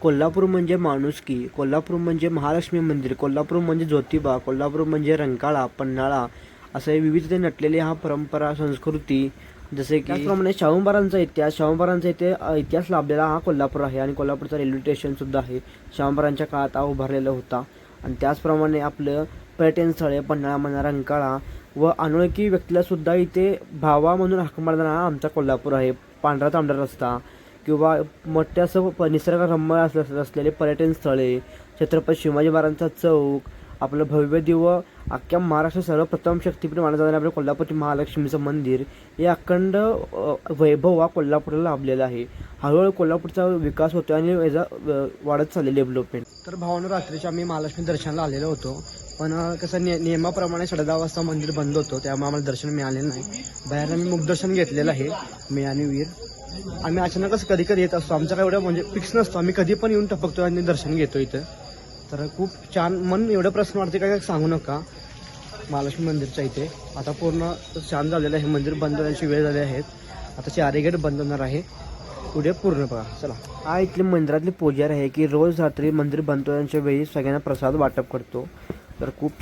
कोल्हापूर म्हणजे माणुसकी कोल्हापूर म्हणजे महालक्ष्मी मंदिर कोल्हापूर म्हणजे ज्योतिबा कोल्हापूर म्हणजे रंकाळा पन्हाळा असे विविधते नटलेली हा परंपरा संस्कृती जसे की त्याचप्रमाणे शाहूंबारांचा इतिहास शाहूंबारांचा इथे इतिहास लाभलेला हा कोल्हापूर आहे आणि कोल्हापूरचा रेल्वे स्टेशनसुद्धा आहे. शाहूंबारांच्या काळात हा उभारलेला होता. आणि त्याचप्रमाणे आपलं पर्यटन स्थळे पन्हाळा म्हणा रंकाळा व अनोळखी व्यक्तीला सुद्धा इथे भावा म्हणून हाक मारणारा हा आमचा कोल्हापूर आहे. पांढरा तांबडा रस्ता किंवा मोठ्या असं प- निसर्गरम्य अस- असलेले पर्यटन स्थळे छत्रपती शिवाजी महाराजांचा चौक आपलं भव्य दिव अख्ख्या महाराष्ट्र सर्वप्रथम शक्तीपीठ मानलं जाणारे आपलं कोल्हापूरचे महालक्ष्मीचं मंदिर हे अखंड वैभव हा कोल्हापूरला लाभलेला आहे. हळूहळू कोल्हापूरचा विकास होतो आणि याचा वाढत चालले डेव्हलपमेंट तर भावानं रात्रीच्या आम्ही महालक्ष्मी दर्शनाला आलेलो होतो. पण कसं नि नियमाप्रमाणे साडेदहा वाजता मंदिर बंद होतं त्यामुळे आम्हाला दर्शन मिळालेलं नाही. बाहेर आम्ही मुखदर्शन घेतलेलं आहे मी आणि वीर. आम्ही अचानकच कधी कधी येत असतो. आमच्या काय एवढं म्हणजे फिक्स नसतो. आम्ही कधी पण येऊन टपकतो आणि दर्शन घेतो इथं. तर खूप छान मन एवढं प्रश्न वाटते काय सांगू नका. महालक्ष्मी मंदिरच्या इथे. आता पूर्ण छान झालेलं आहे. मंदिर बंद होण्याची वेळ झाली आहेत आता चारही गेट बंद होणार आहे. पुढे पूर्ण बघा. चला. हा इथली मंदिरातली पूजारी आहे की रोज रात्री मंदिर बंद होण्याच्या वेळी सगळ्यांना प्रसाद वाटप करतो. तर खूप